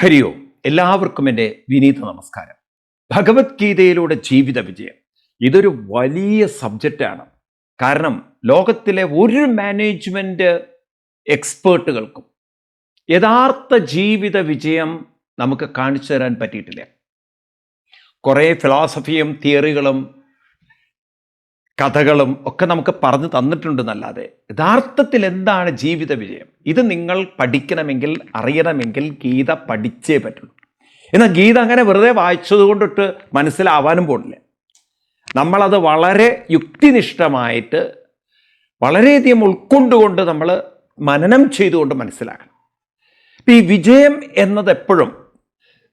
ഹരിയോ എല്ലാവർക്കും എന്റെ വിനീത നമസ്കാരം. ഭഗവത്ഗീതയിലൂടെ ജീവിത വിജയം. ഇതൊരു വലിയ സബ്ജക്റ്റാണ്. കാരണം ലോകത്തിലെ ഒരു മാനേജ്മെന്റ് എക്സ്പേർട്ടുകൾക്കും യഥാർത്ഥ ജീവിത വിജയം നമുക്ക് കാണിച്ചു തരാൻ പറ്റിയിട്ടില്ല. കുറേ ഫിലോസഫിയും തിയറികളും കഥകളും ഒക്കെ നമുക്ക് പറഞ്ഞു തന്നിട്ടുണ്ടെന്നല്ലാതെ യഥാർത്ഥത്തിൽ എന്താണ് ജീവിത വിജയം? ഇത് നിങ്ങൾ പഠിക്കണമെങ്കിൽ അറിയണമെങ്കിൽ ഗീത പഠിച്ചേ പറ്റുള്ളൂ എന്നാൽ ഗീത അങ്ങനെ വെറുതെ വായിച്ചത് കൊണ്ടിട്ട് മനസ്സിലാവാനും പോണില്ല. നമ്മളത് വളരെ യുക്തിനിഷ്ഠമായിട്ട് വളരെയധികം ഉൾക്കൊണ്ടുകൊണ്ട് നമ്മൾ മനനം ചെയ്തുകൊണ്ട് മനസ്സിലാക്കണം. ഈ വിജയം എന്നത് എപ്പോഴും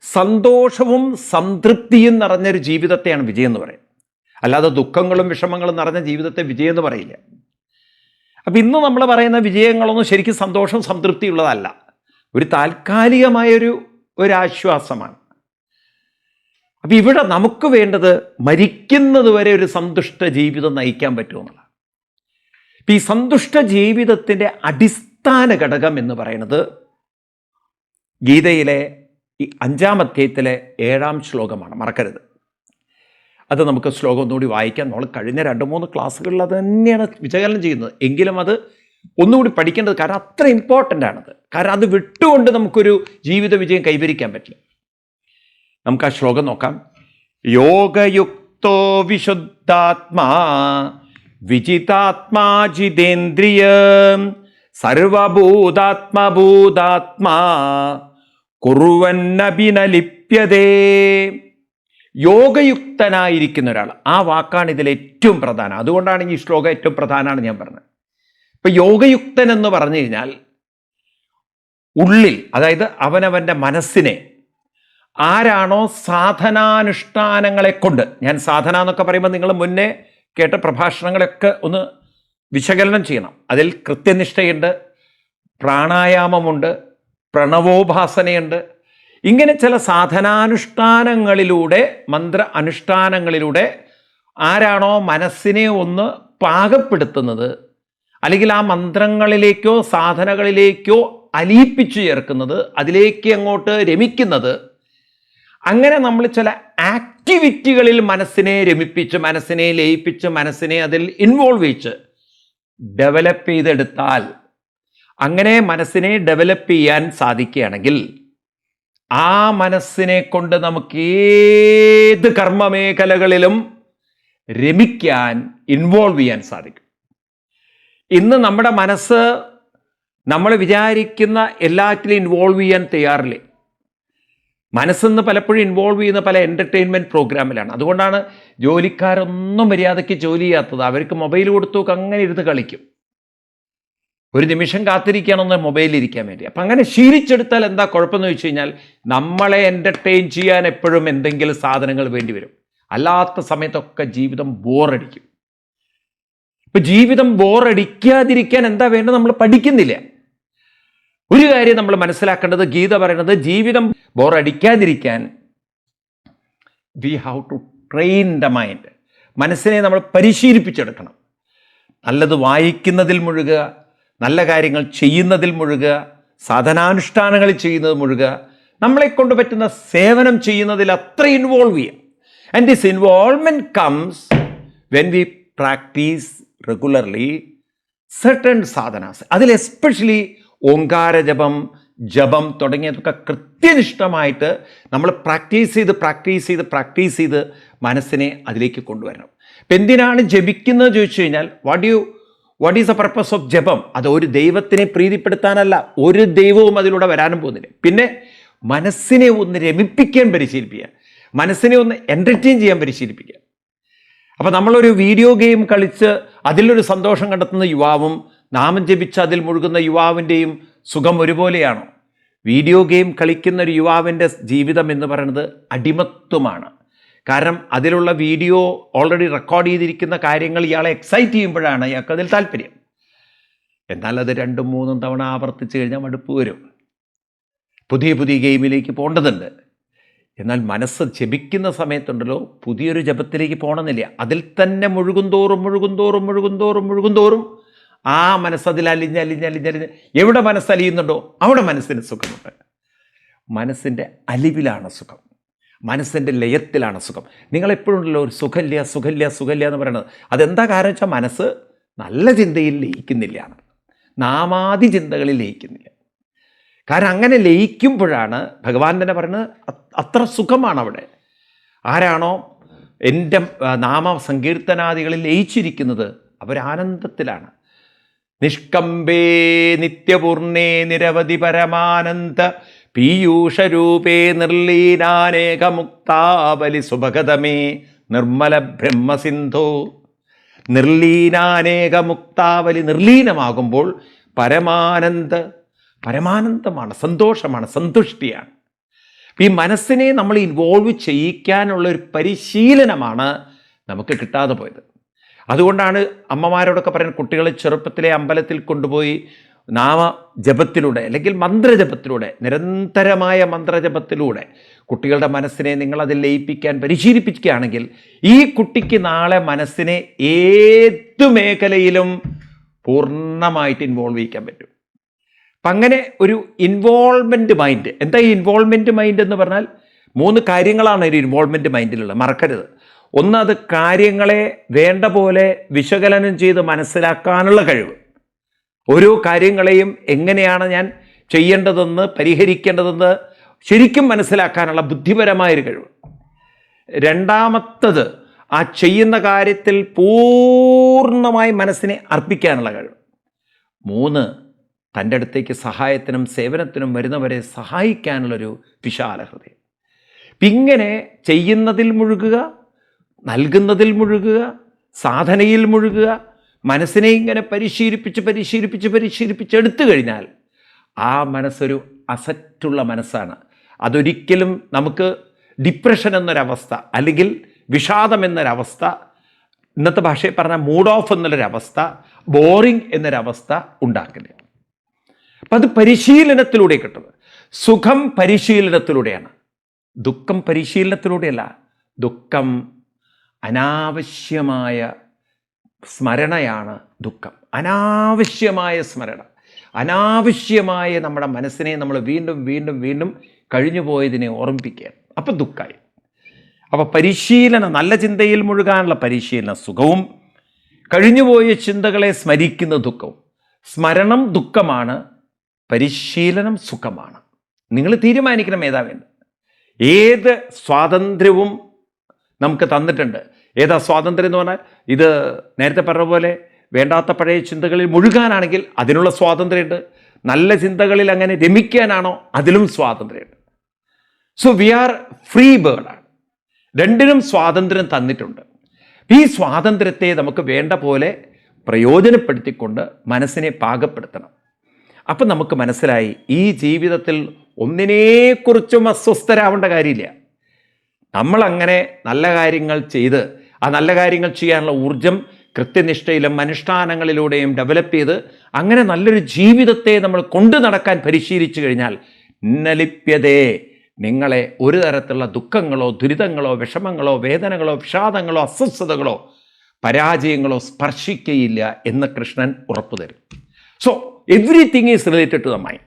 സന്തോഷവും സംതൃപ്തിയും നിറഞ്ഞൊരു ജീവിതത്തെയാണ് വിജയം എന്ന് പറയുന്നത്. അല്ലാതെ ദുഃഖങ്ങളും വിഷമങ്ങളും നിറഞ്ഞ ജീവിതത്തെ വിജയം എന്ന് പറയില്ല. അപ്പം ഇന്ന് നമ്മൾ പറയുന്ന വിജയങ്ങളൊന്നും ശരിക്കും സന്തോഷം സംതൃപ്തിയുള്ളതല്ല. ഒരു താൽക്കാലികമായൊരു ഒരാശ്വാസമാണ് അപ്പം ഇവിടെ നമുക്ക് വേണ്ടത് മരിക്കുന്നത് വരെ ഒരു സന്തുഷ്ട ജീവിതം നയിക്കാൻ പറ്റുമെന്നുള്ളതാണ് അപ്പം ഈ സന്തുഷ്ട ജീവിതത്തിന്റെ അടിസ്ഥാന ഘടകം എന്ന് പറയുന്നത് ഗീതയിലെ ഈ അഞ്ചാം അധ്യായത്തിലെ ഏഴാം ശ്ലോകമാണ്. മറക്കരുത്. അത് നമുക്ക് ശ്ലോകം ഒന്നുകൂടി വായിക്കാം. നമ്മൾ കഴിഞ്ഞ രണ്ട് മൂന്ന് ക്ലാസ്സുകളിൽ അത് തന്നെയാണ് വിശകലനം ചെയ്യുന്നത്. എങ്കിലും അത് ഒന്നുകൂടി പഠിക്കേണ്ടത് കാരണം അത്ര ഇമ്പോർട്ടന്റ് ആണത്. കാരണം അത് വിട്ടുകൊണ്ട് നമുക്കൊരു ജീവിത വിജയം കൈവരിക്കാൻ പറ്റില്ല. നമുക്ക് ആ ശ്ലോകം നോക്കാം. യോഗയുക്തോ വിശുദ്ധാത്മാ വിജിതാത്മാ ജിതേന്ദ്രിയ സർവഭൂതാത്മഭൂതാത്മാ കുറുവന്നഭിനലിപ്യതേ യോഗയുക്തനായിരിക്കുന്ന ഒരാൾ ആ വാക്കാണ് ഇതിൽ ഏറ്റവും പ്രധാനം. അതുകൊണ്ടാണ് ഈ ശ്ലോകം ഏറ്റവും പ്രധാനമാണ് ഞാൻ പറഞ്ഞത്. ഇപ്പൊ യോഗയുക്തൻ എന്ന് പറഞ്ഞു കഴിഞ്ഞാൽ ഉള്ളിൽ അതായത് അവനവന്റെ മനസ്സിനെ ആരാണോ സാധനാനുഷ്ഠാനങ്ങളെ കൊണ്ട് ഞാൻ സാധന എന്നൊക്കെ പറയുമ്പോൾ നിങ്ങൾ മുന്നേ കേട്ട പ്രഭാഷണങ്ങളൊക്കെ ഒന്ന് വിശകലനം ചെയ്യണം. അതിൽ കൃത്യനിഷ്ഠയുണ്ട് പ്രാണായാമമുണ്ട് പ്രണവോപാസനയുണ്ട് ഇങ്ങനെ ചില സാധനാനുഷ്ഠാനങ്ങളിലൂടെ മന്ത്ര അനുഷ്ഠാനങ്ങളിലൂടെ ആരാണോ മനസ്സിനെ ഒന്ന് പാകപ്പെടുത്തുന്നത് അല്ലെങ്കിൽ ആ മന്ത്രങ്ങളിലേക്കോ സാധനകളിലേക്കോ അലിയിപ്പിച്ചു ചേർക്കുന്നത് അതിലേക്ക് അങ്ങോട്ട് രമിക്കുന്നത്. അങ്ങനെ നമ്മൾ ചില ആക്ടിവിറ്റികളിൽ മനസ്സിനെ രമിപ്പിച്ച് മനസ്സിനെ ലയിപ്പിച്ച് മനസ്സിനെ അതിൽ ഇൻവോൾവ് ചെയ്ച്ച് ഡെവലപ്പ് ചെയ്തെടുത്താൽ അങ്ങനെ മനസ്സിനെ ഡെവലപ്പ് ചെയ്യാൻ സാധിക്കുകയാണെങ്കിൽ ആ മനസ്സിനെ കൊണ്ട് നമുക്ക് ഏത് കർമ്മമേഖലകളിലും രമിക്കാൻ ഇൻവോൾവ് ചെയ്യാൻ സാധിക്കും. ഇന്ന് നമ്മുടെ മനസ്സ് നമ്മൾ വിചാരിക്കുന്ന എല്ലാറ്റിലും ഇൻവോൾവ് ചെയ്യാൻ തയ്യാറില്ലേ. മനസ്സെന്ന് പലപ്പോഴും ഇൻവോൾവ് ചെയ്യുന്ന പല എന്റർടൈൻമെന്റ് പ്രോഗ്രാമിലാണ് അതുകൊണ്ടാണ് ജോലിക്കാരൊന്നും മര്യാദയ്ക്ക് ജോലി ചെയ്യാത്തത്. അവർക്ക് മൊബൈൽ കൊടുത്തു അങ്ങനെ ഇരുന്ന് കളിക്കും. ഒരു നിമിഷം കാത്തിരിക്കണമെന്ന് മൊബൈലിൽ ഇരിക്കാൻ വേണ്ടി. അപ്പം അങ്ങനെ ശീലിച്ചെടുത്താൽ എന്താ കുഴപ്പമെന്ന് വെച്ച് കഴിഞ്ഞാൽ നമ്മളെ എന്റർടൈൻ ചെയ്യാൻ എപ്പോഴും എന്തെങ്കിലും സാധനങ്ങൾ വേണ്ടി വരും. അല്ലാത്ത സമയത്തൊക്കെ ജീവിതം ബോറടിക്കും ഇപ്പം ജീവിതം ബോറടിക്കാതിരിക്കാൻ എന്താ വേണ്ടത്? നമ്മൾ പഠിക്കുന്നില്ല. ഒരു കാര്യം നമ്മൾ മനസ്സിലാക്കേണ്ടത് ഗീത പറയുന്നത് ജീവിതം ബോറടിക്കാതിരിക്കാൻ we how to train the mind മനസ്സിനെ നമ്മൾ പരിശീലിപ്പിച്ചെടുക്കണം. നല്ലത് വായിക്കുന്നതിൽ മുഴുകുക നല്ല കാര്യങ്ങൾ ചെയ്യുന്നതിൽ മുഴുകുക സാധനാനുഷ്ഠാനങ്ങൾ ചെയ്യുന്നത് മുഴുകുക നമ്മളെ കൊണ്ട് പറ്റുന്ന സേവനം ചെയ്യുന്നതിൽ അത്ര ഇൻവോൾവ് ചെയ്യുക and this involvement comes when we practice regularly certain സാധനാസ് അതിൽ എസ്പെഷ്യലി ഓങ്കാരജപം ജപം തുടങ്ങിയതൊക്കെ കൃത്യനിഷ്ഠമായിട്ട് നമ്മൾ പ്രാക്ടീസ് ചെയ്ത് പ്രാക്ടീസ് ചെയ്ത് പ്രാക്ടീസ് ചെയ്ത് മനസ്സിനെ അതിലേക്ക് കൊണ്ടുവരണം. എന്തിനാണ് ജപിക്കുന്നത് ചോദിച്ചു കഴിഞ്ഞാൽ what you what is the purpose of ജപം? അത് ഒരു ദൈവത്തിനെ പ്രീതിപ്പെടുത്താനല്ല ഒരു ദൈവവും അതിലൂടെ വരാനും പോകുന്നില്ല. പിന്നെ മനസ്സിനെ ഒന്ന് രമിപ്പിക്കാൻ പരിശീലിപ്പിക്കുക. മനസ്സിനെ ഒന്ന് എന്റർടൈൻ ചെയ്യാൻ പരിശീലിപ്പിക്കുക. അപ്പോൾ നമ്മളൊരു വീഡിയോ ഗെയിം കളിച്ച് അതിലൊരു സന്തോഷം കണ്ടെത്തുന്ന യുവാവും നാമം ജപിച്ച് അതിൽ മുഴുകുന്ന യുവാവിന്റെയും സുഖം ഒരുപോലെയാണോ? വീഡിയോ ഗെയിം കളിക്കുന്ന ഒരു യുവാവിന്റെ ജീവിതം എന്ന് പറയുന്നത് അടിമത്വമാണ്. കാരണം അതിലുള്ള വീഡിയോ ഓൾറെഡി റെക്കോർഡ് ചെയ്തിരിക്കുന്ന കാര്യങ്ങൾ ഇയാളെ എക്സൈറ്റ് ചെയ്യുമ്പോഴാണ് ഇയാൾക്ക് അതിൽ താല്പര്യം. എന്നാൽ അത് രണ്ടും മൂന്നും തവണ ആവർത്തിച്ച് കഴിഞ്ഞാൽ മടുപ്പ് വരും. പുതിയ പുതിയ ഗെയിമിലേക്ക് പോകേണ്ടതുണ്ട്. എന്നാൽ മനസ്സ് ജപിക്കുന്ന സമയത്തുണ്ടല്ലോ പുതിയൊരു ജപത്തിലേക്ക് പോകണമെന്നില്ല. അതിൽ തന്നെ മുഴുകുന്തോറും മുഴുകുന്തോറും മുഴുകുന്തോറും മുഴുകുന്തോറും ആ മനസ്സതിൽ അലിഞ്ഞ് അലിഞ്ഞ് അലിഞ്ഞ് അലിഞ്ഞ്. എവിടെ മനസ്സലിയുന്നുണ്ടോ അവിടെ മനസ്സിന് സുഖമുണ്ട്. മനസ്സിന്റെ അലിവിലാണ് സുഖം. മനസ്സിന്റെ ലയത്തിലാണ് സുഖം നിങ്ങളെപ്പോഴുണ്ടല്ലോ ഒരു സുഖല്യ സുഖല്യ സുഖല്യ എന്ന് പറയുന്നത്. അതെന്താ കാരണം വെച്ചാൽ മനസ്സ് നല്ല ചിന്തയിൽ ലയിക്കുന്നില്ല. നാമാദി ചിന്തകളിൽ ലയിക്കുന്നില്ല. കാരണം അങ്ങനെ ലയിക്കുമ്പോഴാണ് ഭഗവാൻ തന്നെ പറയുന്നത് അത്ര സുഖമാണ് അവിടെ ആരാണോ എന്റെ നാമ സങ്കീർത്തനാദികളിൽ ലയിച്ചിരിക്കുന്നത് അവരാനന്ദത്തിലാണ്. നിഷ്കമ്പേ നിത്യപൂർണേ നിരവധി പരമാനന്ദ പീയൂഷരൂപേ നിർലീനാനേകമുക്താബലി സുഭഗതമേ നിർമ്മല ബ്രഹ്മസിന്ധോ. നിർലീനാനേകമുക്താവലി നിർലീനമാകുമ്പോൾ പരമാനന്ദ പരമാനന്ദമാണ് സന്തോഷമാണ് സന്തുഷ്ടിയാണ്. ഈ മനസ്സിനെ നമ്മൾ ഇൻവോൾവ് ചെയ്യിക്കാനുള്ള ഒരു പരിശീലനമാണ് നമുക്ക് കിട്ടാതെ പോയത്. അതുകൊണ്ടാണ് അമ്മമാരോടൊക്കെ പറയുന്നത് കുട്ടികളെ ചെറുപ്പത്തിലെ അമ്പലത്തിൽ കൊണ്ടുപോയി നാമ ജപത്തിലൂടെ അല്ലെങ്കിൽ മന്ത്രജപത്തിലൂടെ നിരന്തരമായ മന്ത്രജപത്തിലൂടെ കുട്ടികളുടെ മനസ്സിനെ നിങ്ങൾ അതിൽ ലയിപ്പിക്കാൻ പരിശീലിപ്പിക്കുകയാണെങ്കിൽ ഈ കുട്ടിക്ക് നാളെ മനസ്സിനെ ഏത് മേഖലയിലും പൂർണമായിട്ട് ഇൻവോൾവ് ചെയ്യിക്കാൻ പറ്റും. അപ്പം അങ്ങനെ ഒരു ഇൻവോൾവ്മെന്റ് മൈൻഡ് എന്താ ഈ ഇൻവോൾവ്മെന്റ് മൈൻഡ് എന്ന് പറഞ്ഞാൽ? മൂന്ന് കാര്യങ്ങളാണ് ഒരു ഇൻവോൾവ്മെന്റ് മൈൻഡിലുള്ളത് മറക്കരുത്. ഒന്ന് അത് കാര്യങ്ങളെ വേണ്ട പോലെ വിശകലനം ചെയ്ത് മനസ്സിലാക്കാനുള്ള കഴിവ്. ഓരോ കാര്യങ്ങളെയും എങ്ങനെയാണ് ഞാൻ ചെയ്യേണ്ടതെന്ന് പരിഹരിക്കേണ്ടതെന്ന് ശരിക്കും മനസ്സിലാക്കാനുള്ള ബുദ്ധിപരമായൊരു കഴിവ്. രണ്ടാമത്തത് ആ ചെയ്യുന്ന കാര്യത്തിൽ പൂർണമായി മനസ്സിനെ അർപ്പിക്കാനുള്ള കഴിവ്. മൂന്ന് തന്റെ അടുത്തേക്ക് സഹായത്തിനും സേവനത്തിനും വരുന്നവരെ സഹായിക്കാനുള്ളൊരു വിശാല ഹൃദയം. ഇങ്ങനെ ചെയ്യുന്നതിൽ മുഴുകുക നൽകുന്നതിൽ മുഴുകുക സാധനയിൽ മുഴുകുക മനസ്സിനെ ഇങ്ങനെ പരിശീലിപ്പിച്ച് പരിശീലിപ്പിച്ച് പരിശീലിപ്പിച്ച് എടുത്തു കഴിഞ്ഞാൽ ആ മനസ്സൊരു അസറ്റുള്ള മനസ്സാണ്. അതൊരിക്കലും നമുക്ക് ഡിപ്രഷൻ എന്നൊരവസ്ഥ അല്ലെങ്കിൽ വിഷാദം എന്നൊരവസ്ഥ ഇന്നത്തെ ഭാഷയിൽ പറഞ്ഞാൽ മൂഡ് ഓഫ് എന്നുള്ളൊരവസ്ഥ ബോറിംഗ് എന്നൊരവസ്ഥ ഉണ്ടാക്കില്ല അപ്പം അത് പരിശീലനത്തിലൂടെ കിട്ടുന്നത്. സുഖം പരിശീലനത്തിലൂടെയാണ്. ദുഃഖം പരിശീലനത്തിലൂടെയല്ല. ദുഃഖം അനാവശ്യമായ സ്മരണയാണ് ദുഃഖം. അനാവശ്യമായ സ്മരണ. അനാവശ്യമായ നമ്മുടെ മനസ്സിനെ നമ്മൾ വീണ്ടും വീണ്ടും വീണ്ടും കഴിഞ്ഞു പോയതിനെ ഓർമ്മിപ്പിക്കുക. അപ്പം ദുഃഖമായി അപ്പോൾ പരിശീലനം നല്ല ചിന്തയിൽ മുഴുകാനുള്ള പരിശീലനം സുഖവും. കഴിഞ്ഞുപോയ ചിന്തകളെ സ്മരിക്കുന്ന ദുഃഖവും. സ്മരണം ദുഃഖമാണ് പരിശീലനം സുഖമാണ്. നിങ്ങൾ തീരുമാനിക്കണം ഏതാ ഏത് സ്വാതന്ത്ര്യവും നമുക്ക് തന്നിട്ടുണ്ട്. ഏതാ സ്വാതന്ത്ര്യം എന്ന് പറഞ്ഞാൽ ഇത് നേരത്തെ പറഞ്ഞ പോലെ വേണ്ടാത്ത പഴയ ചിന്തകളിൽ മുഴുകാനാണെങ്കിൽ അതിനുള്ള സ്വാതന്ത്ര്യമുണ്ട്. നല്ല ചിന്തകളിൽ അങ്ങനെ രമിക്കാനാണോ അതിലും സ്വാതന്ത്ര്യമുണ്ട്. സോ വി ആർ ഫ്രീ ബേർഡാണ് രണ്ടിനും സ്വാതന്ത്ര്യം തന്നിട്ടുണ്ട്. ഈ സ്വാതന്ത്ര്യത്തെ നമുക്ക് വേണ്ട പോലെ പ്രയോജനപ്പെടുത്തിക്കൊണ്ട് മനസ്സിനെ പാകപ്പെടുത്തണം. അപ്പം നമുക്ക് മനസ്സിലായി ഈ ജീവിതത്തിൽ ഒന്നിനെക്കുറിച്ചും അസ്വസ്ഥരാവേണ്ട കാര്യമില്ല. നമ്മളങ്ങനെ നല്ല കാര്യങ്ങൾ ചെയ്ത് ആ നല്ല കാര്യങ്ങൾ ചെയ്യാനുള്ള ഊർജം കൃത്യനിഷ്ഠയിലും അനുഷ്ഠാനങ്ങളിലൂടെയും ഡെവലപ്പ് ചെയ്ത് അങ്ങനെ നല്ലൊരു ജീവിതത്തെ നമ്മൾ കൊണ്ടു നടക്കാൻ പരിശീലിച്ചു കഴിഞ്ഞാൽ നലിപ്യതേ. നിങ്ങളെ ഒരു തരത്തിലുള്ള ദുഃഖങ്ങളോ ദുരിതങ്ങളോ വിഷമങ്ങളോ വേദനകളോ വിഷാദങ്ങളോ അസ്വസ്ഥതകളോ പരാജയങ്ങളോ സ്പർശിക്കയില്ല എന്ന് കൃഷ്ണൻ ഉറപ്പു തരും so everything is related to the mind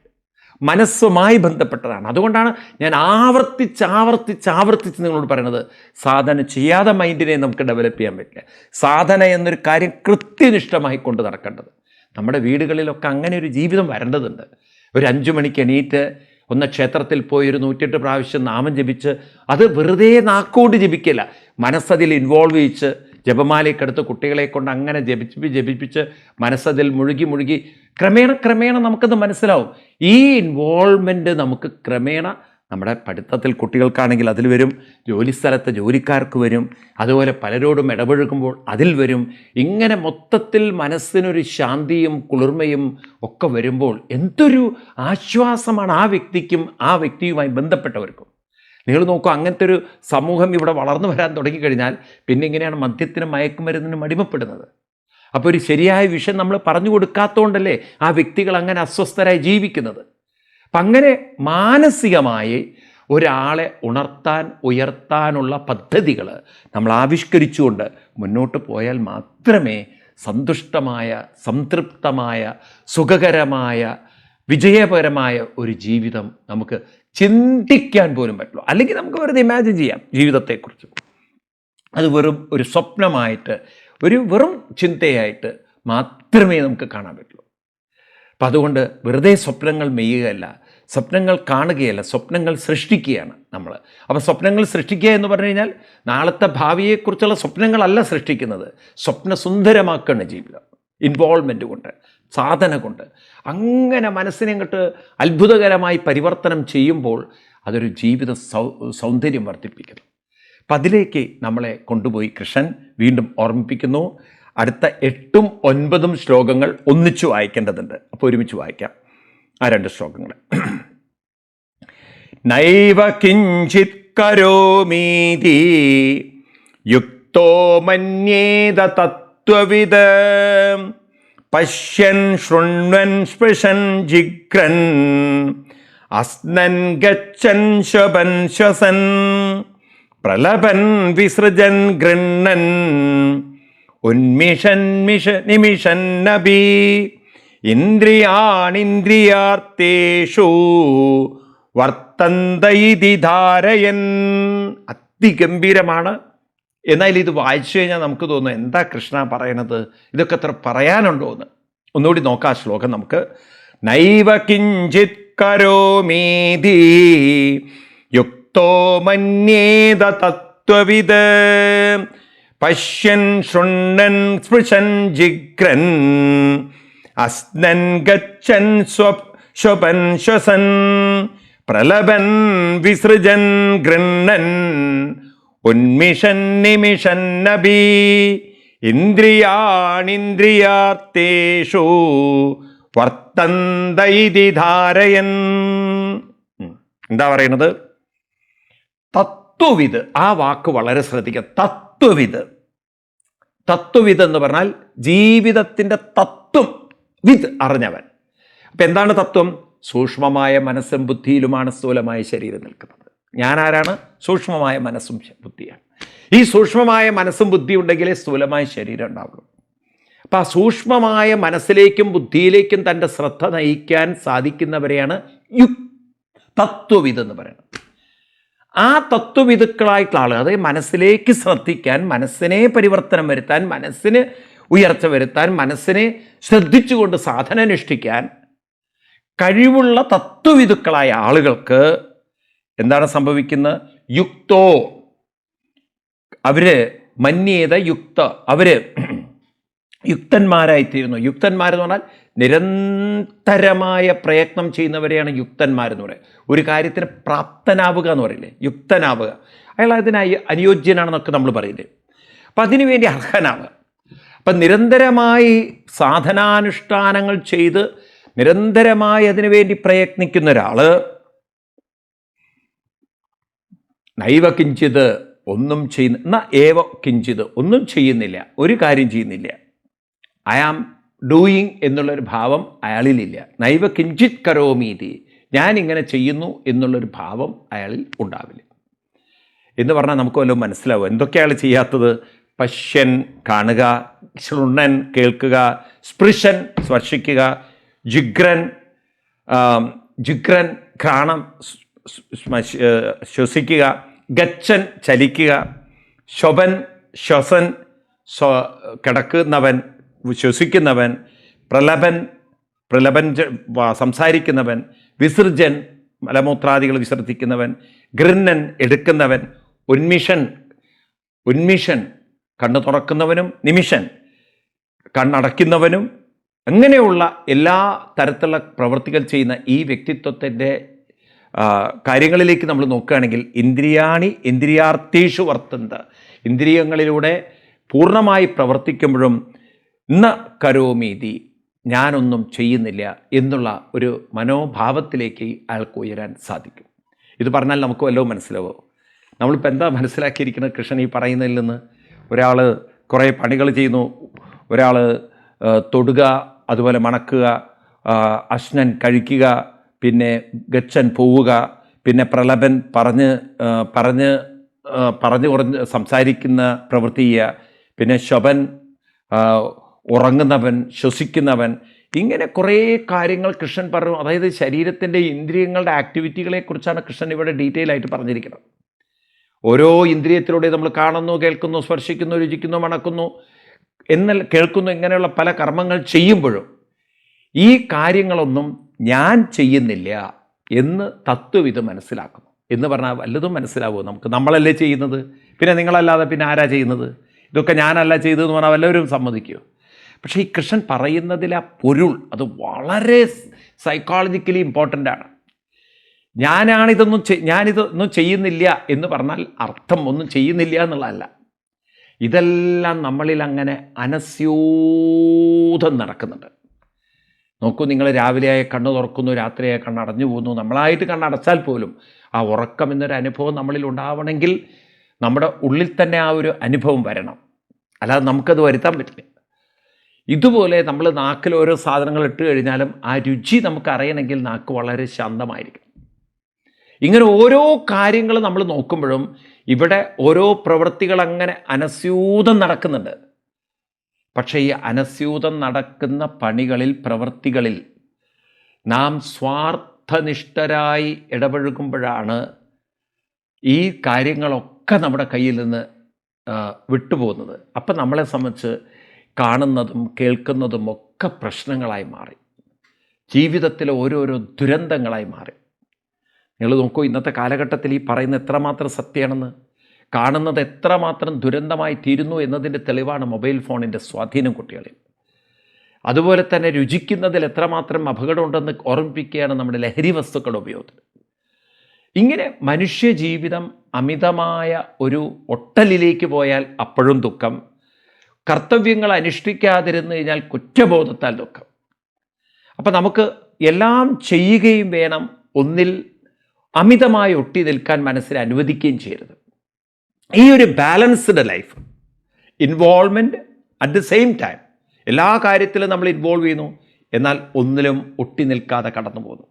മനസ്സുമായി ബന്ധപ്പെട്ടതാണ്. അതുകൊണ്ടാണ് ഞാൻ ആവർത്തിച്ച് ആവർത്തിച്ച് ആവർത്തിച്ച് നിങ്ങളോട് പറയുന്നത് സാധന ചെയ്യാതെ മൈൻഡിനെ നമുക്ക് ഡെവലപ്പ് ചെയ്യാൻ പറ്റില്ല. സാധന എന്നൊരു കാര്യം കൃത്യനിഷ്ഠമായി കൊണ്ട് നടക്കേണ്ടത്. നമ്മുടെ വീടുകളിലൊക്കെ അങ്ങനെ ഒരു ജീവിതം വരേണ്ടതുണ്ട്. ഒരു അഞ്ചു മണിക്ക് എണീറ്റ് ഒന്ന് ക്ഷേത്രത്തിൽ പോയി ഒരു നൂറ്റെട്ട് പ്രാവശ്യം നാമം ജപിച്ച് അത് വെറുതെ നാക്കോണ്ട് ജപിക്കില്ല. മനസ്സതിൽ ഇൻവോൾവ് ചെയ്യിച്ച് ജപമാലയ്ക്കടുത്ത് കുട്ടികളെ കൊണ്ട് അങ്ങനെ ജപിച്ച് ജപിപ്പിച്ച് മനസ്സതിൽ മുഴുകി മുഴുകി ക്രമേണ ക്രമേണ നമുക്കത് മനസ്സിലാവും. ഈ ഇൻവോൾവ്മെന്റ് നമുക്ക് ക്രമേണ നമ്മുടെ പഠിത്തത്തിൽ കുട്ടികൾക്കാണെങ്കിൽ അതിൽ വരും ജോലിസ്ഥലത്ത് ജോലിക്കാർക്ക് വരും അതുപോലെ പലരോടും ഇടപഴകുമ്പോൾ അതിൽ വരും. ഇങ്ങനെ മൊത്തത്തിൽ മനസ്സിനൊരു ശാന്തിയും കുളിർമയും ഒക്കെ വരുമ്പോൾ എന്തൊരു ആശ്വാസമാണ് ആ വ്യക്തിക്കും ആ വ്യക്തിയുമായി ബന്ധപ്പെട്ടവർക്കും. നിങ്ങൾ നോക്കൂ അങ്ങനത്തെ ഒരു സമൂഹം ഇവിടെ വളർന്നു വരാൻ തുടങ്ങിക്കഴിഞ്ഞാൽ പിന്നെ ഇങ്ങനെയാണ് മദ്യത്തിനും മയക്കുമരുന്നിനും അടിമപ്പെടുന്നത്? അപ്പോൾ ഒരു ശരിയായ വിഷയം നമ്മൾ പറഞ്ഞു കൊടുക്കാത്തതുകൊണ്ടല്ലേ ആ വ്യക്തികൾ അങ്ങനെ അസ്വസ്ഥരായി ജീവിക്കുന്നത്? അപ്പം അങ്ങനെ മാനസികമായി ഒരാളെ ഉണർത്താൻ ഉയർത്താനുള്ള പദ്ധതികൾ നമ്മൾ ആവിഷ്കരിച്ചുകൊണ്ട് മുന്നോട്ട് പോയാൽ മാത്രമേ സന്തുഷ്ടമായ സംതൃപ്തമായ സുഖകരമായ വിജയപരമായ ഒരു ജീവിതം നമുക്ക് ചിന്തിക്കാൻ പോലും പറ്റുള്ളൂ അല്ലെങ്കിൽ നമുക്ക് വെറുതെ ഇമാജിൻ ചെയ്യാം ജീവിതത്തെക്കുറിച്ച്. അത് വെറും ഒരു സ്വപ്നമായിട്ട് ഒരു വെറും ചിന്തയായിട്ട് മാത്രമേ നമുക്ക് കാണാൻ പറ്റുള്ളൂ. അപ്പം അതുകൊണ്ട് വെറുതെ സ്വപ്നങ്ങൾ മെയ്യുകയല്ല സ്വപ്നങ്ങൾ കാണുകയല്ല സ്വപ്നങ്ങൾ സൃഷ്ടിക്കുകയാണ് നമ്മൾ അപ്പോൾ സ്വപ്നങ്ങൾ സൃഷ്ടിക്കുക എന്ന് പറഞ്ഞു കഴിഞ്ഞാൽ നാളത്തെ ഭാവിയെക്കുറിച്ചുള്ള സ്വപ്നങ്ങളല്ല സൃഷ്ടിക്കുന്നത്. സ്വപ്ന സുന്ദരമാക്കുകയാണ് ജീവിതം. ഇൻവോൾവ്മെന്റ് കൊണ്ട് സാധന കൊണ്ട്. അങ്ങനെ മനസ്സിനെ അങ്ങോട്ട് അത്ഭുതകരമായി പരിവർത്തനം ചെയ്യുമ്പോൾ അതൊരു ജീവിത സൗ സൗന്ദര്യം വർദ്ധിപ്പിക്കുന്നു. അപ്പം അതിലേക്ക് നമ്മളെ കൊണ്ടുപോയി കൃഷ്ണൻ വീണ്ടും ഓർമ്മിപ്പിക്കുന്നു. അടുത്ത എട്ടും ഒൻപതും ശ്ലോകങ്ങൾ ഒന്നിച്ചു വായിക്കേണ്ടതുണ്ട്. അപ്പോൾ ഒരുമിച്ച് വായിക്കാം. ആ രണ്ട് ശ്ലോകങ്ങൾ നൈവ കിഞ്ചിത് കരോമീതി യുക്തോ മന്യേത തത്വവിത് പശ്യൻ ശൃണ്വൻ സ്പൃശൻ ജിഗ്രൻ അസ്നൻ ഗച്ഛൻ ശപൻ ശ്വസൻ. പ്രലപൻ വിസൃജൻ ഗൃണ്ണൻ ഉന്മിഷൻ മിഷ നിമിഷൻ നബി ഇന്ദ്രിയാണിന്ദ്രിയാർത്തേഷു വർത്തന്തയിതി ധാരയൻ. അതിഗംഭീരമാണ് എന്നാൽ ഇത് വായിച്ചു കഴിഞ്ഞാൽ നമുക്ക് തോന്നും എന്താ കൃഷ്ണ പറയണത്? ഇതൊക്കെ അത്ര പറയാനുണ്ടോ എന്ന്. ഒന്നുകൂടി നോക്കാം ശ്ലോകം നമുക്ക്. നൈവ കിഞ്ചിത് കരോമീതി യുക്തോ മന്യേത തത്വവിത് പശ്യൻ ശൃണ്ണൻ സ്പൃശൻ ജിഗ്രൻ അസ്നൻ ഗച്ഛൻ സ്വ ശ്വപൻ ശ്വസൻ പ്രലപൻ വിസൃജൻ ഗൃണ്ണൻ ഉന്മിഷൻ നിമിഷൻ നബി. ഇന്ദ്രിയാണിന്ദ്രിയാർത്തേഷു വർത്തന്തൈതി ധാരയൻ. എന്താ പറയുന്നത്? തത്വവിത് ആ വാക്ക് വളരെ ശ്രദ്ധിക്കുക തത്വവിത് തത്വവിത് എന്ന് പറഞ്ഞാൽ ജീവിതത്തിന്റെ തത്വം വിത് അറിഞ്ഞവൻ. അപ്പം എന്താണ് തത്വം? സൂക്ഷ്മമായ മനസ്സും ബുദ്ധിയിലുമാണ് സ്ഥൂലമായ ശരീരം നിൽക്കുന്നത്. ഞാൻ ആരാണ് സൂക്ഷ്മമായ മനസ്സും ബുദ്ധിയാണ്. ഈ സൂക്ഷ്മമായ മനസ്സും ബുദ്ധി ഉണ്ടെങ്കിലേ സ്ഥൂലമായ ശരീരം ഉണ്ടാവുള്ളൂ. അപ്പം ആ സൂക്ഷ്മമായ മനസ്സിലേക്കും ബുദ്ധിയിലേക്കും തന്റെ ശ്രദ്ധ നയിക്കാൻ സാധിക്കുന്നവരെയാണ് യു തത്വവിത് എന്ന് പറയുന്നത്. ആ തത്വവിതുക്കളായിട്ടുള്ള ആളുകൾ അതായത് മനസ്സിലേക്ക് ശ്രദ്ധിക്കാൻ മനസ്സിനെ പരിവർത്തനം വരുത്താൻ മനസ്സിന് ഉയർച്ച വരുത്താൻ മനസ്സിനെ ശ്രദ്ധിച്ചുകൊണ്ട് സാധന അനുഷ്ഠിക്കാൻ കഴിവുള്ള തത്വവിതുക്കളായ ആളുകൾക്ക് എന്താണ് സംഭവിക്കുന്നത്? യുക്തോ. അവർ മന്യേത യുക്ത. അവർ യുക്തന്മാരായിത്തീരുന്നു. യുക്തന്മാരെന്ന് പറഞ്ഞാൽ നിരന്തരമായ പ്രയത്നം ചെയ്യുന്നവരെയാണ് യുക്തന്മാരെന്ന് പറയുക. ഒരു കാര്യത്തിന് പ്രാപ്തനാവുക എന്ന് പറയില്ലേ? യുക്തനാവുക. അയാൾ അതിനായി അനുയോജ്യനാണെന്നൊക്കെ നമ്മൾ പറയില്ലേ? അപ്പം അതിനുവേണ്ടി അർഹനാവുക അപ്പം നിരന്തരമായി സാധനാനുഷ്ഠാനങ്ങൾ ചെയ്ത് നിരന്തരമായി അതിനുവേണ്ടി പ്രയത്നിക്കുന്ന ഒരാൾ നൈവ കിഞ്ചിത് ഒന്നും ചെയ്യുന്ന എന്നാ ഏവ കിഞ്ചിത് ഒന്നും ചെയ്യുന്നില്ല ഒരു കാര്യം ചെയ്യുന്നില്ല. ഐ ആം ഡൂയിങ് എന്നുള്ളൊരു ഭാവം അയാളിലില്ല. നൈവ കിഞ്ചിത് കരോമീതി. ഞാൻ ഇങ്ങനെ ചെയ്യുന്നു എന്നുള്ളൊരു ഭാവം അയാളിൽ ഉണ്ടാവില്ല. എന്ന് പറഞ്ഞാൽ നമുക്ക് വല്ലതും മനസ്സിലാവും. എന്തൊക്കെയാണ് ചെയ്യാത്തത്? പശ്യൻ കാണുക ശൃണ്ണൻ കേൾക്കുക സ്പൃശൻ സ്പർശിക്കുക ജിഗ്രൻ ജിഗ്രൻ ഘ്രാണം ശ്വസിക്കുക ഗച്ഛൻ ചലിക്കുക ശൊഭൻ ശ്വസൻ കിടക്കുന്നവൻ ശ്വസിക്കുന്നവൻ പ്രലഭൻ പ്രലഭൻ സംസാരിക്കുന്നവൻ വിസർജൻ മലമൂത്രാദികൾ വിസർജിക്കുന്നവൻ ഗൃന്നൻ എടുക്കുന്നവൻ ഉന്മിഷൻ ഉന്മിഷൻ കണ്ണു തുറക്കുന്നവനും നിമിഷൻ കണ്ണടയ്ക്കുന്നവനും അങ്ങനെയുള്ള എല്ലാ തരത്തിലുള്ള പ്രവൃത്തികൾ ചെയ്യുന്ന ഈ വ്യക്തിത്വത്തിന്റെ കാര്യങ്ങളിലേക്ക് നമ്മൾ നോക്കുകയാണെങ്കിൽ ഇന്ദ്രിയാണി ഇന്ദ്രിയാർത്ഥീഷു വർത്തന്ത. ഇന്ദ്രിയങ്ങളിലൂടെ പൂർണമായി പ്രവർത്തിക്കുമ്പോഴും ന കരോമീതി ഞാനൊന്നും ചെയ്യുന്നില്ല എന്നുള്ള ഒരു മനോഭാവത്തിലേക്ക് അയാൾക്ക് ഉയരാൻ സാധിക്കും. ഇത് പറഞ്ഞാൽ നമുക്ക് വല്ലതും മനസ്സിലാവോ? നമ്മളിപ്പോൾ എന്താ മനസ്സിലാക്കിയിരിക്കുന്നത് കൃഷ്ണൻ ഈ പറയുന്നതിൽ നിന്ന്? ഒരാൾ കുറേ പണികൾ ചെയ്യുന്നു. ഒരാൾ തൊടുക അതുപോലെ മണക്കുക അശ്നൻ കഴിക്കുക പിന്നെ ഗച്ഛൻ പോവുക പിന്നെ പ്രലപൻ പറഞ്ഞ് പറഞ്ഞ് പറഞ്ഞു കുറഞ്ഞ് സംസാരിക്കുന്ന പ്രവൃത്തി ചെയ്യുക പിന്നെ ശവൻ ഉറങ്ങുന്നവൻ ശ്വസിക്കുന്നവൻ ഇങ്ങനെ കുറേ കാര്യങ്ങൾ കൃഷ്ണൻ പറഞ്ഞു. അതായത് ശരീരത്തിന്റെ ഇന്ദ്രിയങ്ങളുടെ ആക്ടിവിറ്റികളെക്കുറിച്ചാണ് കൃഷ്ണൻ ഇവിടെ ഡീറ്റെയിൽ ആയിട്ട് പറഞ്ഞിരിക്കുന്നത്. ഓരോ ഇന്ദ്രിയത്തിലൂടെ നമ്മൾ കാണുന്നു കേൾക്കുന്നു സ്പർശിക്കുന്നു രുചിക്കുന്നു മണക്കുന്നു എന്നല്ല കേൾക്കുന്നു ഇങ്ങനെയുള്ള പല കർമ്മങ്ങൾ ചെയ്യുമ്പോഴും ഈ കാര്യങ്ങളൊന്നും ഞാൻ ചെയ്യുന്നില്ല എന്ന് തത്വം ഇത് മനസ്സിലാക്കുന്നു. എന്ന് പറഞ്ഞാൽ വല്ലതും മനസ്സിലാവുമോ നമുക്ക്? നമ്മളല്ലേ ചെയ്യുന്നത്? പിന്നെ നിങ്ങളല്ലാതെ പിന്നെ ആരാ ചെയ്യുന്നത്? ഇതൊക്കെ ഞാനല്ല ചെയ്തതെന്ന് പറഞ്ഞാൽ വല്ലവരും സമ്മതിക്കുമോ പക്ഷേ ഈ കൃഷ്ണൻ പറയുന്നതിലെ ആ പൊരുൾ അത് വളരെ സൈക്കോളജിക്കലി ഇമ്പോർട്ടന്റ് ആണ്. ഞാനാണിതൊന്നും ചെ- ഞാനിതൊന്നും ചെയ്യുന്നില്ല എന്ന് പറഞ്ഞാൽ അർത്ഥം ഒന്നും ചെയ്യുന്നില്ല എന്നുള്ളതല്ല. ഇതെല്ലാം നമ്മളിൽ അങ്ങനെ അനസ്യൂതം നടക്കുന്നുണ്ട്. നോക്കൂ നിങ്ങൾ രാവിലെയായ കണ്ണ് തുറക്കുന്നു രാത്രിയായ കണ്ണടഞ്ഞു പോകുന്നു. നമ്മളായിട്ട് കണ്ണടച്ചാൽ പോലും ആ ഉറക്കം എന്നൊരു അനുഭവം നമ്മളിൽ ഉണ്ടാവണമെങ്കിൽ നമ്മുടെ ഉള്ളിൽ തന്നെ ആ ഒരു അനുഭവം വരണം. അല്ലാതെ നമുക്കത് വരുത്താൻ പറ്റില്ല. ഇതുപോലെ നമ്മൾ നാക്കിൽ ഓരോ സാധനങ്ങൾ ഇട്ട് കഴിഞ്ഞാലും ആ രുചി നമുക്ക് അറിയണമെങ്കിൽ നാക്ക് വളരെ ശാന്തമായിരിക്കും ഇങ്ങനെ ഓരോ കാര്യങ്ങൾ നമ്മൾ നോക്കുമ്പോഴും ഇവിടെ ഓരോ പ്രവൃത്തികൾ അങ്ങനെ അനസ്യൂതം നടക്കുന്നുണ്ട്. പക്ഷേ ഈ അനസ്യൂതം നടക്കുന്ന പണികളിൽ പ്രവൃത്തികളിൽ നാം സ്വാർത്ഥനിഷ്ഠരായി ഇടപഴകുമ്പോഴാണ് ഈ കാര്യങ്ങളൊക്കെ നമ്മുടെ കയ്യിൽ നിന്ന് വിട്ടുപോകുന്നത്. അപ്പം നമ്മളെ സംബന്ധിച്ച് കാണുന്നതും കേൾക്കുന്നതും ഒക്കെ പ്രശ്നങ്ങളായി മാറി. ജീവിതത്തിലെ ഓരോരോ ദുരന്തങ്ങളായി മാറി. നിങ്ങൾ നോക്കൂ ഇന്നത്തെ കാലഘട്ടത്തിൽ ഈ പറയുന്ന എത്രമാത്രം സത്യമാണെന്ന്. കാണുന്നത് എത്രമാത്രം ദുരന്തമായി തീരുന്നു എന്നതിന്റെ തെളിവാണ് മൊബൈൽ ഫോണിന്റെ സ്വാധീനം കുട്ടികളിൽ. അതുപോലെ തന്നെ രുചിക്കുന്നതിൽ എത്രമാത്രം അപകടമുണ്ടെന്ന് ഓർമ്മിപ്പിക്കുകയാണ് നമ്മുടെ ലഹരി വസ്തുക്കളുടെ ഉപയോഗത്തിൽ ഇങ്ങനെ മനുഷ്യ ജീവിതം അമിതമായ ഒരു ഒട്ടലിലേക്ക് പോയാൽ അപ്പോഴും ദുഃഖം. കർത്തവ്യങ്ങൾ അനുഷ്ഠിക്കാതിരുന്നു കഴിഞ്ഞാൽ കുറ്റബോധത്താൽ ദുഃഖം. അപ്പം നമുക്ക് എല്ലാം ചെയ്യുകയും വേണം. ഒന്നിൽ അമിതമായി ഒട്ടി നിൽക്കാൻ മനസ്സിൽ അനുവദിക്കുകയും ചെയ്യരുത്. ഈ ഒരു balanced life involvement at the same time എല്ലാ കാര്യത്തിലും നമ്മൾ ഇൻവോൾവ് ചെയ്യുന്നു. എന്നാൽ ഒന്നിലും ഒട്ടി നിൽക്കാതെ കടന്നു പോകുന്നു.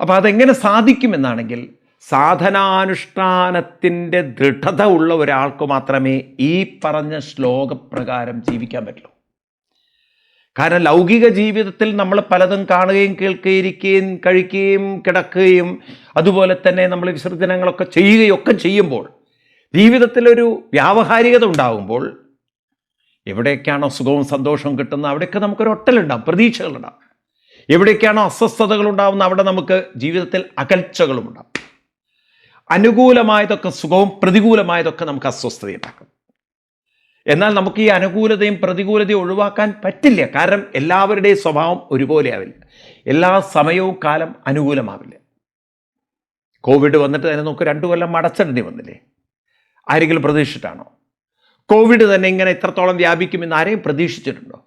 അപ്പോൾ അതെങ്ങനെ സാധിക്കുമെന്നാണെങ്കിൽ സാധനാനുഷ്ഠാനത്തിന്റെ ദൃഢത ഉള്ള ഒരാൾക്ക് മാത്രമേ ഈ പറഞ്ഞ ശ്ലോകപ്രകാരം ജീവിക്കാൻ പറ്റുള്ളൂ. കാരണം ലൗകിക ജീവിതത്തിൽ നമ്മൾ പലതും കാണുകയും കേൾക്കുകയിരിക്കുകയും കഴിക്കുകയും കിടക്കുകയും അതുപോലെ തന്നെ നമ്മൾ വിസർജനങ്ങളൊക്കെ ചെയ്യുകയും ഒക്കെ ചെയ്യുമ്പോൾ ജീവിതത്തിലൊരു വ്യാവഹാരികത ഉണ്ടാകുമ്പോൾ എവിടെയൊക്കെയാണോ സുഖവും സന്തോഷവും കിട്ടുന്നത് അവിടെയൊക്കെ നമുക്കൊരു ഒട്ടലുണ്ടാകും പ്രതീക്ഷകളുണ്ടാകും എവിടെയൊക്കെയാണോ അസ്വസ്ഥതകൾ ഉണ്ടാകുന്ന അവിടെ നമുക്ക് ജീവിതത്തിൽ അകൽച്ചകളും ഉണ്ടാകും അനുകൂലമായതൊക്കെ സുഖവും പ്രതികൂലമായതൊക്കെ നമുക്ക് അസ്വസ്ഥതയുണ്ടാക്കും. എന്നാൽ നമുക്ക് ഈ അനുകൂലതയും പ്രതികൂലതയും ഒഴിവാക്കാൻ പറ്റില്ല. കാരണം എല്ലാവരുടെയും സ്വഭാവം ഒരുപോലെ ആവില്ല എല്ലാ സമയവും കാലം അനുകൂലമാവില്ല. കോവിഡ് വന്നിട്ട് തന്നെ നമുക്ക് രണ്ടു കൊല്ലം അടച്ചിടേണ്ടി വന്നില്ലേ? ആരെങ്കിലും പ്രതീക്ഷിച്ചിട്ടാണോ? കോവിഡ് തന്നെ ഇങ്ങനെ ഇത്രത്തോളം വ്യാപിക്കുമെന്ന് ആരെയും പ്രതീക്ഷിച്ചിട്ടുണ്ടോ?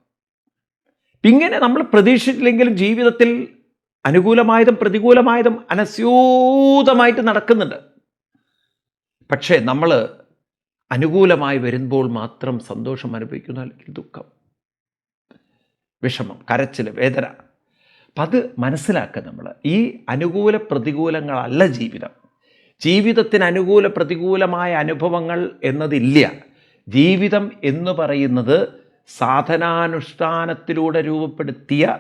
ഇങ്ങനെ നമ്മൾ പ്രതീക്ഷിച്ചില്ലെങ്കിലും ജീവിതത്തിൽ അനുകൂലമായതും പ്രതികൂലമായതും അനസ്യൂതമായിട്ട് നടക്കുന്നുണ്ട്. പക്ഷേ നമ്മൾ അനുകൂലമായി വരുമ്പോൾ മാത്രം സന്തോഷം അനുഭവിക്കുന്നു അല്ലെങ്കിൽ ദുഃഖം വിഷമം കരച്ചിൽ വേദന. അപ്പം അത് മനസ്സിലാക്കുക നമ്മൾ. ഈ അനുകൂല പ്രതികൂലങ്ങളല്ല ജീവിതം. ജീവിതത്തിന് അനുകൂല പ്രതികൂലമായ അനുഭവങ്ങൾ എന്നതില്ല. ജീവിതം എന്ന് പറയുന്നത് സാധനാനുഷ്ഠാനത്തിലൂടെ രൂപപ്പെടുത്തിയ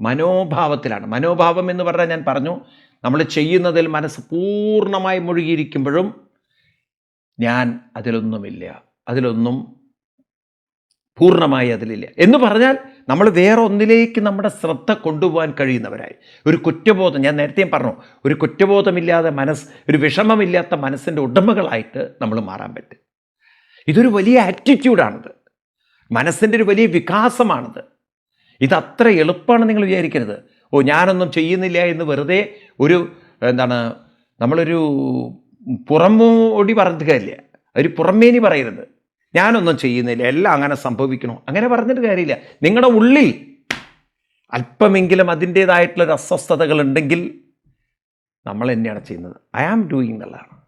മനോഭാവത്തിലാണ്. മനോഭാവം എന്ന് പറഞ്ഞാൽ ഞാൻ പറഞ്ഞു നമ്മൾ ചെയ്യുന്നതിൽ മനസ്സ് പൂർണമായി മുഴുകിയിരിക്കുമ്പോഴും ഞാൻ അതിലൊന്നുമില്ല. അതിലൊന്നും പൂർണമായി അതിലില്ല. എന്ന് പറഞ്ഞാൽ നമ്മൾ വേറെ ഒന്നിലേക്ക് നമ്മുടെ ശ്രദ്ധ കൊണ്ടുപോകാൻ കഴിയുന്നവരായി. ഒരു കുറ്റബോധം ഞാൻ നേരത്തെയും പറഞ്ഞു ഒരു കുറ്റബോധമില്ലാതെ മനസ്സ് ഒരു വിഷമമില്ലാത്ത മനസ്സിന്റെ ഉടമകളായിട്ട് നമ്മൾ മാറാൻ പറ്റും. ഇതൊരു വലിയ ആറ്റിറ്റ്യൂഡാണിത് മനസ്സിന്റെ ഒരു വലിയ വികാസമാണിത്. ഇത് അത്ര എളുപ്പമാണ് നിങ്ങൾ വിചാരിക്കരുത്. ഓ ഞാനൊന്നും ചെയ്യുന്നില്ല എന്ന് വെറുതെ ഒരു എന്താണ് നമ്മളൊരു പുറമോടി പറഞ്ഞില്ല ഒരു പുറമേനി പറയരുത്. ഞാനൊന്നും ചെയ്യുന്നില്ല. എല്ലാം അങ്ങനെ സംഭവിക്കണോ? അങ്ങനെ പറഞ്ഞിട്ട് കാര്യമില്ല. നിങ്ങളുടെ ഉള്ളിൽ അല്പമെങ്കിലും അതിന്റേതായിട്ടുള്ളൊരു അസ്വസ്ഥതകൾ ഉണ്ടെങ്കിൽ നമ്മൾ തന്നെയാണ് ചെയ്യുന്നത്. ഐ ആം ഡൂയിങ് എന്നുള്ളതാണ്.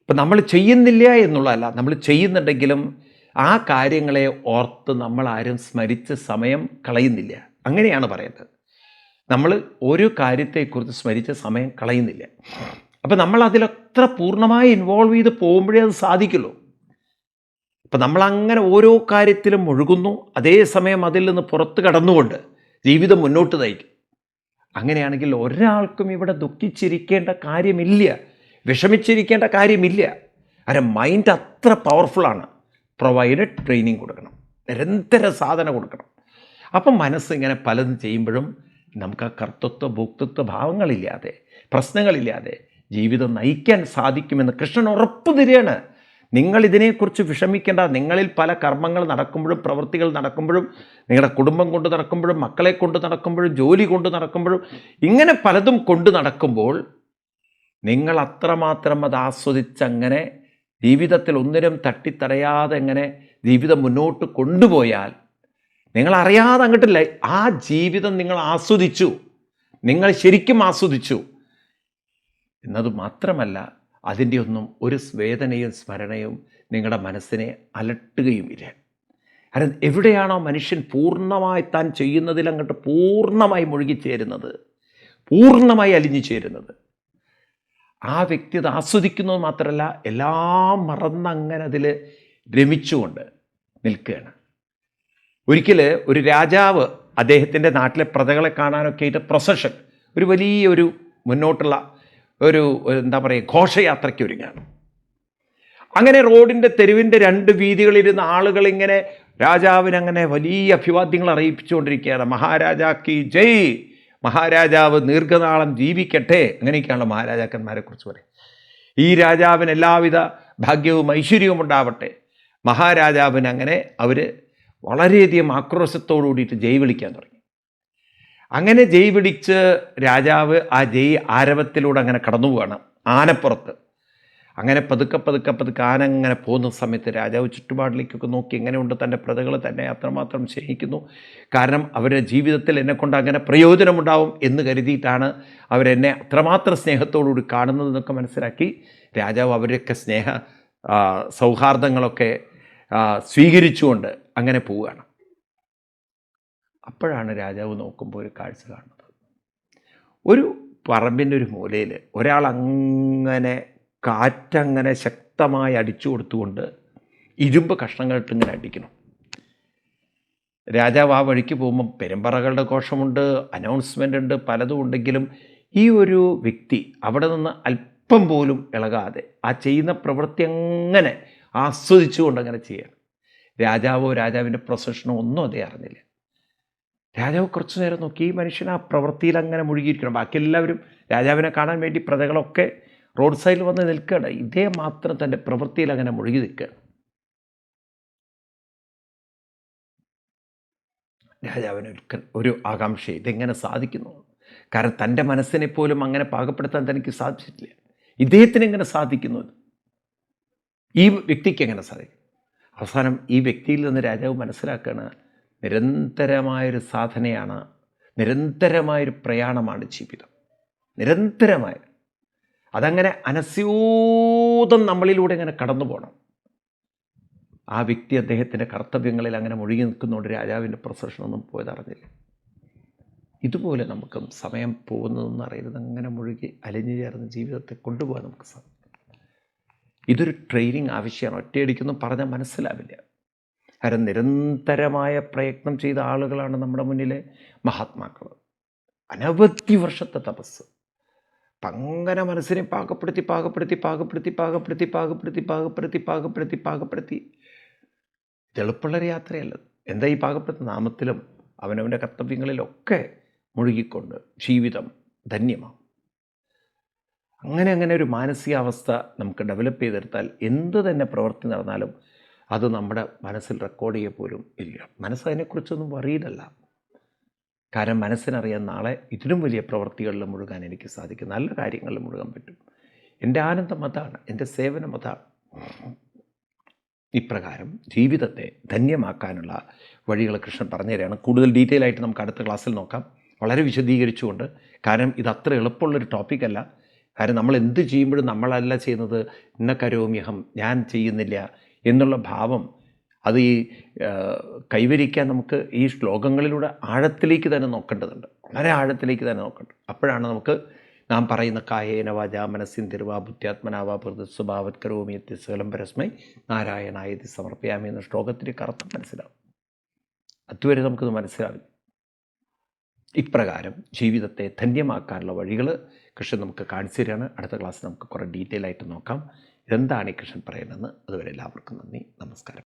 അപ്പം നമ്മൾ ചെയ്യുന്നില്ല എന്നുള്ളതല്ല. നമ്മൾ ചെയ്യുന്നുണ്ടെങ്കിലും ആ കാര്യങ്ങളെ ഓർത്ത് നമ്മൾ ആരും സ്മരിച്ച് സമയം കളയുന്നില്ല. അങ്ങനെയാണ് പറയുന്നത്. നമ്മൾ ഒരു കാര്യത്തെക്കുറിച്ച് സ്മരിച്ച് സമയം കളയുന്നില്ല. അപ്പം നമ്മൾ അതിലത്ര പൂർണമായി ഇൻവോൾവ് ചെയ്ത് പോകുമ്പോഴേ അത് സാധിക്കുള്ളൂ. അപ്പം നമ്മളങ്ങനെ ഓരോ കാര്യത്തിലും ഒഴുകുന്നു അതേസമയം അതിൽ നിന്ന് പുറത്ത് കടന്നുകൊണ്ട് ജീവിതം മുന്നോട്ട് നയിക്കും. അങ്ങനെയാണെങ്കിൽ ഒരാൾക്കും ഇവിടെ ദുഃഖിച്ചിരിക്കേണ്ട കാര്യമില്ല. വിഷമിച്ചിരിക്കേണ്ട കാര്യമില്ല. അരെ മൈൻഡ് അത്ര പവർഫുള്ളാണ് പ്രൊവൈഡഡ് ട്രെയിനിങ് കൊടുക്കണം. നിരന്തര സാധന കൊടുക്കണം. അപ്പം മനസ്സ് ഇങ്ങനെ പലതും ചെയ്യുമ്പോഴും നമുക്ക് ആ കർത്തൃത്വ ഭോക്തൃത്വ ഭാവങ്ങളില്ലാതെ പ്രശ്നങ്ങളില്ലാതെ ജീവിതം നയിക്കാൻ സാധിക്കുമെന്ന് കൃഷ്ണൻ ഉറപ്പ് തരികയാണ് നിങ്ങൾ ഇതിനെക്കുറിച്ച് വിഷമിക്കേണ്ട. നിങ്ങളിൽ പല കർമ്മങ്ങൾ നടക്കുമ്പോഴും പ്രവൃത്തികൾ നടക്കുമ്പോഴും നിങ്ങളുടെ കുടുംബം കൊണ്ട് നടക്കുമ്പോഴും മക്കളെ കൊണ്ട് നടക്കുമ്പോഴും ജോലി കൊണ്ട് നടക്കുമ്പോഴും ഇങ്ങനെ പലതും കൊണ്ട് നടക്കുമ്പോൾ നിങ്ങൾ അത്രമാത്രം അത് ആസ്വദിച്ചങ്ങനെ ജീവിതത്തിൽ ഒന്നിനും തട്ടിത്തടയാതെ എങ്ങനെ ജീവിതം മുന്നോട്ട് കൊണ്ടുപോയാൽ നിങ്ങൾ അറിയാതെ അങ്ങോട്ടില്ല. ആ ജീവിതം നിങ്ങൾ ആസ്വദിച്ചു. നിങ്ങൾ ശരിക്കും ആസ്വദിച്ചു. എന്നത് മാത്രമല്ല അതിന്റെ ഒന്നും ഒരു വേദനയും സ്മരണയും നിങ്ങളുടെ മനസ്സിനെ അലട്ടുകയുമില്ല. കാരണം എവിടെയാണോ മനുഷ്യൻ പൂർണമായി താൻ ചെയ്യുന്നതിൽ അങ്ങോട്ട് പൂർണമായി മുഴുകിച്ചേരുന്നത് പൂർണമായി അലിഞ്ഞു ചേരുന്നത്. ആ വ്യക്തി അത് ആസ്വദിക്കുന്നത് മാത്രമല്ല എല്ലാം മറന്നങ്ങനെ അതിൽ രമിച്ചുകൊണ്ട് നിൽക്കുകയാണ്. ഒരിക്കൽ ഒരു രാജാവ് അദ്ദേഹത്തിന്റെ നാട്ടിലെ പ്രജകളെ കാണാനൊക്കെ ആയിട്ട് പ്രൊസഷൻ ഒരു വലിയൊരു മുന്നോട്ടുള്ള ഒരു എന്താ പറയുക ഘോഷയാത്രയ്ക്ക് ഒരുങ്ങാണ്. അങ്ങനെ റോഡിന്റെ തെരുവിന്റെ രണ്ട് വീതികളിരുന്ന ആളുകൾ ഇങ്ങനെ രാജാവിനങ്ങനെ വലിയ അഭിവാദ്യങ്ങൾ അറിയിപ്പിച്ചുകൊണ്ടിരിക്കുകയാണ്. മഹാരാജാക്കി ജയ് മഹാരാജാവ് ദീർഘനാളം ജീവിക്കട്ടെ അങ്ങനെയൊക്കെയാണല്ലോ മഹാരാജാക്കന്മാരെ കുറിച്ച് പറയും ഈ രാജാവിന് എല്ലാവിധ ഭാഗ്യവും ഐശ്വര്യവും ഉണ്ടാവട്ടെ. മഹാരാജാവിന് അങ്ങനെ അവർ വളരെയധികം ആക്രോശത്തോടു കൂടിയിട്ട് ജയ് വിളിക്കാൻ തുടങ്ങി. അങ്ങനെ ജയ് പിടിച്ച് രാജാവ് ആ ജയ് ആരവത്തിലൂടെ അങ്ങനെ കടന്നു പോവാണ് ആനപ്പുറത്ത്. അങ്ങനെ പതുക്കെ പതുക്കെ പതുക്കെ ആന അങ്ങനെ പോകുന്ന സമയത്ത് രാജാവ് ചുറ്റുപാടിലേക്കൊക്കെ നോക്കി എങ്ങനെയുണ്ട് തന്റെ പ്രജകൾ തന്നെ അത്രമാത്രം സ്നേഹിക്കുന്നു. കാരണം അവരുടെ ജീവിതത്തിൽ എന്നെക്കൊണ്ട് അങ്ങനെ പ്രയോജനമുണ്ടാവും എന്ന് കരുതിയിട്ടാണ് അവരെന്നെ അത്രമാത്രം സ്നേഹത്തോടുകൂടി കാണുന്നതെന്നൊക്കെ മനസ്സിലാക്കി രാജാവ് അവരുടെയൊക്കെ സ്നേഹ സൗഹാർദ്ദങ്ങളൊക്കെ സ്വീകരിച്ചുകൊണ്ട് അങ്ങനെ പോവുകയാണ് അപ്പോഴാണ് രാജാവ് നോക്കുമ്പോൾ ഒരു കാഴ്ച കാണുന്നത്. ഒരു പറമ്പിന്റെ ഒരു മൂലയിൽ ഒരാൾ അങ്ങനെ കാറ്റങ്ങനെ ശക്തമായി അടിച്ചു കൊടുത്തുകൊണ്ട് ഇരുമ്പ് കഷ്ണങ്ങളിട്ട് ഇങ്ങനെ അടിക്കണം രാജാവ് ആ വഴിക്ക് പോകുമ്പം പെരുമ്പറകളുടെ ഘോഷമുണ്ട് അനൗൺസ്മെന്റ് ഉണ്ട് പലതും ഉണ്ടെങ്കിലും ഈ ഒരു വ്യക്തി അവിടെ നിന്ന് അല്പം പോലും ഇളകാതെ ആ ചെയ്യുന്ന പ്രവൃത്തി അങ്ങനെ ആസ്വദിച്ചുകൊണ്ട് അങ്ങനെ ചെയ്യണം. രാജാവോ രാജാവിന്റെ പ്രൊസഷനോ ഒന്നും അതേ അറിഞ്ഞില്ല. രാജാവ് കുറച്ചു നേരം നോക്കി ഈ മനുഷ്യൻ ആ പ്രവൃത്തിയിൽ അങ്ങനെ മുഴുകിയിരിക്കണം. ബാക്കി എല്ലാവരും രാജാവിനെ കാണാൻ വേണ്ടി പ്രജകളൊക്കെ റോഡ് സൈഡിൽ വന്ന് നിൽക്കുകയാണ്. ഇതേ മാത്രം തന്റെ പ്രവൃത്തിയിൽ അങ്ങനെ മുഴുകി നിൽക്കുകയാണ്. രാജാവിന് ഒരു ആകാംക്ഷ ഇതെങ്ങനെ സാധിക്കുന്നു? കാരണം തന്റെ മനസ്സിനെ പോലും അങ്ങനെ പാകപ്പെടുത്താൻ തനിക്ക് സാധിച്ചിട്ടില്ല. ഇദ്ദേഹത്തിന് എങ്ങനെ സാധിക്കുന്നു ഈ വ്യക്തിക്ക് എങ്ങനെ സാധിക്കും? അവസാനം ഈ വ്യക്തിയിൽ നിന്ന് രാജാവ് മനസ്സിലാക്കുകയാണ് നിരന്തരമായൊരു സാധനയാണ് നിരന്തരമായൊരു പ്രയാണമാണ് ജീവിതം. നിരന്തരമായ അതങ്ങനെ അനസ്യൂതം നമ്മളിലൂടെ ഇങ്ങനെ കടന്നു പോകണം ആ വ്യക്തി അദ്ദേഹത്തിന്റെ കർത്തവ്യങ്ങളിൽ അങ്ങനെ മുഴുകി നിൽക്കുന്നതുകൊണ്ട് രാജാവിന്റെ പ്രൊസഷനൊന്നും പോയതറിഞ്ഞില്ല ഇതുപോലെ നമുക്കും സമയം പോകുന്നതെന്ന് അറിയരുത് അങ്ങനെ മുഴുകി അലിഞ്ഞു ചേർന്ന് ജീവിതത്തെ കൊണ്ടുപോകാൻ നമുക്ക് സാധിക്കും. ഇതൊരു ട്രെയിനിങ് ആവശ്യമാണ്. ഒറ്റയടിക്കൊന്നും പറഞ്ഞാൽ മനസ്സിലാവില്ല. കാരണം നിരന്തരമായ പ്രയത്നം ചെയ്ത ആളുകളാണ് നമ്മുടെ മുന്നിലെ മഹാത്മാക്കൾ. അനവധി വർഷത്തെ തപസ് അങ്ങനെ മനസ്സിനെ പാകപ്പെടുത്തി പാകപ്പെടുത്തി പാകപ്പെടുത്തി പാകപ്പെടുത്തി പാകപ്പെടുത്തി പാകപ്പെടുത്തി പാകപ്പെടുത്തി പാകപ്പെടുത്തി. തെളുപ്പുള്ളൊരു യാത്രയല്ല. എന്താ ഈ പാകപ്പെടുത്ത നാമത്തിലും അവനവന്റെ കർത്തവ്യങ്ങളിലൊക്കെ മുഴുകിക്കൊണ്ട് ജീവിതം ധന്യമാവും. അങ്ങനെ അങ്ങനെ ഒരു മാനസികാവസ്ഥ നമുക്ക് ഡെവലപ്പ് ചെയ്തെടുത്താൽ എന്ത് തന്നെ പ്രവൃത്തി നടന്നാലും അത് നമ്മുടെ മനസ്സിൽ റെക്കോർഡ് ചെയ്യുക പോലും ഇല്ല. മനസ്സ് അതിനെക്കുറിച്ചൊന്നും വറീഡല്ല കാരണം മനസ്സിനറിയാൻ നാളെ ഇതിലും വലിയ പ്രവൃത്തികളിൽ മുഴുകാൻ എനിക്ക് സാധിക്കും. നല്ല കാര്യങ്ങളിൽ മുഴുകാൻ പറ്റും. എന്റെ ആനന്ദം അതാണ്. എന്റെ സേവനം അതാണ്. ഇപ്രകാരം ജീവിതത്തെ ധന്യമാക്കാനുള്ള വഴികൾ കൃഷ്ണൻ പറഞ്ഞു തരികയാണ് കൂടുതൽ ഡീറ്റെയിൽ ആയിട്ട് നമുക്ക് അടുത്ത ക്ലാസ്സിൽ നോക്കാം. വളരെ വിശദീകരിച്ചുകൊണ്ട്. കാരണം ഇത് അത്ര എളുപ്പമുള്ളൊരു ടോപ്പിക്കല്ല കാരണം നമ്മൾ എന്ത് ചെയ്യുമ്പോഴും നമ്മളല്ല ചെയ്യുന്നത്. ഇന്ന കരോമ്യഹം ഞാൻ ചെയ്യുന്നില്ല. എന്നുള്ള ഭാവം അത് ഈ കൈവരിക്കാൻ നമുക്ക് ഈ ശ്ലോകങ്ങളിലൂടെ ആഴത്തിലേക്ക് തന്നെ നോക്കേണ്ടതുണ്ട്. വളരെ ആഴത്തിലേക്ക് തന്നെ നോക്കേണ്ടത് അപ്പോഴാണ് നമുക്ക് നാം പറയുന്ന കായേന വാച മനസ്സിൻ തിരുവാ ബുദ്ധ്യാത്മനാവാ പ്രതി സ്വഭാവത് കരോമി സകലം പരസ്മൈ നാരായണായതി സമർപ്പയാമി എന്ന ശ്ലോകത്തിന്റെ കറുത്ത മനസ്സിലാവും. അതുവരെ നമുക്കത് മനസ്സിലാവില്ല. ഇപ്രകാരം ജീവിതത്തെ ധന്യമാക്കാനുള്ള വഴികൾ കൃഷ്ണൻ നമുക്ക് കാണിച്ചു തരികയാണ്. അടുത്ത ക്ലാസ്സിൽ നമുക്ക് കുറേ ഡീറ്റെയിൽ ആയിട്ട് നോക്കാം. എന്താണ് ഈ കൃഷ്ണൻ പറയുന്നതെന്ന് അതുവരെ എല്ലാവർക്കും നന്ദി. നമസ്കാരം.